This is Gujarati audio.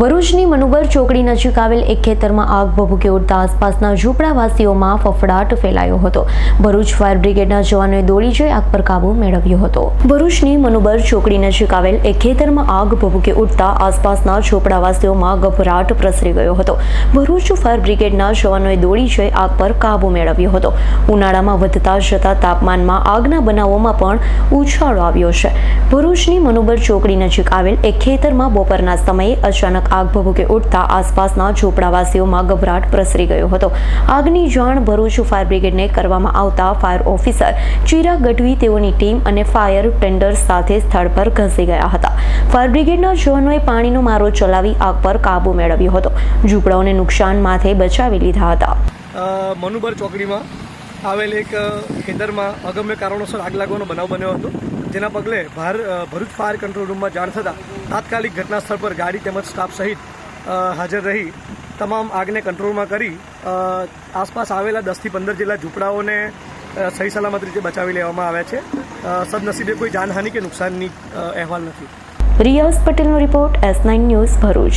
ભરૂચની મનુબર ચોકડી નજીક આવેલ એક ખેતરમાં આગ ભભૂકી ઉડતા આસપાસના ઝૂંપડાવાસીઓમાં ફફડાટ ફેલાયો હતો. ભરૂચ ફાયર બ્રિગેડના જવાનોએ દોડી જઈ આગ પર કાબુ મેળવ્યો હતો. ભરૂચની મનુબર ચોકડી નજીક આવેલ એક ખેતરમાં આગ ભભૂકી ઉડતા આસપાસના ઝૂંપડાવાસીઓમાં ગભરાટ પ્રસરી ગયો હતો. ભરૂચ ફાયર બ્રિગેડના જવાનોએ દોડી જઈ આગ પર કાબુ મેળવ્યો હતો. ઉનાળામાં વધતા જતા તાપમાનમાં આગના બનાવોમાં પણ ઉછાળો આવ્યો છે. ભરૂચની મનુબર ચોકડી નજીક આવેલ એક ખેતરમાં બપોરના સમયે અચાનક આગ ભભૂકે ઉઠતા આસપાસના ઝૂંપડાવાસીઓમાં ગભરાટ પ્રસરી ગયો હતો. આગની જાણ ભરૂચ ફાયર બ્રિગેડને કરવામાં આવતા ફાયર ઓફિસર ચિરાગ ગઢવી, તેઓની ટીમ અને ફાયર ટેન્ડર સાથે સ્થળ પર ઘસી ગયા હતા. ફાયર બ્રિગેડના જવાનોએ પાણીનો મારો ચલાવી આગ પર કાબુ મેળવ્યો હતો. ઝૂંપડાઓને નુકસાન માથે બચાવી લીધા હતા. મનુબર ચોકડીમાં આવેલ એક ખેતરમાં અગમ્ય કારણોસર આગ લાગવાનો બનાવ બન્યો હતો. જેના પગલે ભાર ભરૂચ ફાયર કંટ્રોલ રૂમમાં જાણ થતાં તાત્કાલિક ઘટના સ્થળ પર ગાડી તેમજ સ્ટાફ સહિત હાજર રહી. તમામ આગને કંટ્રોલમાં કરી આસપાસ આવેલા દસથી પંદર જેટલા ઝૂંપડાઓને સહી સલામત રીતે બચાવી લેવામાં આવ્યા છે. સદનસીબે કોઈ જાનહાનિ કે નુકસાનની અહેવાલ નથી. રિયાઝ પટેલનો report S nine news Bharuch.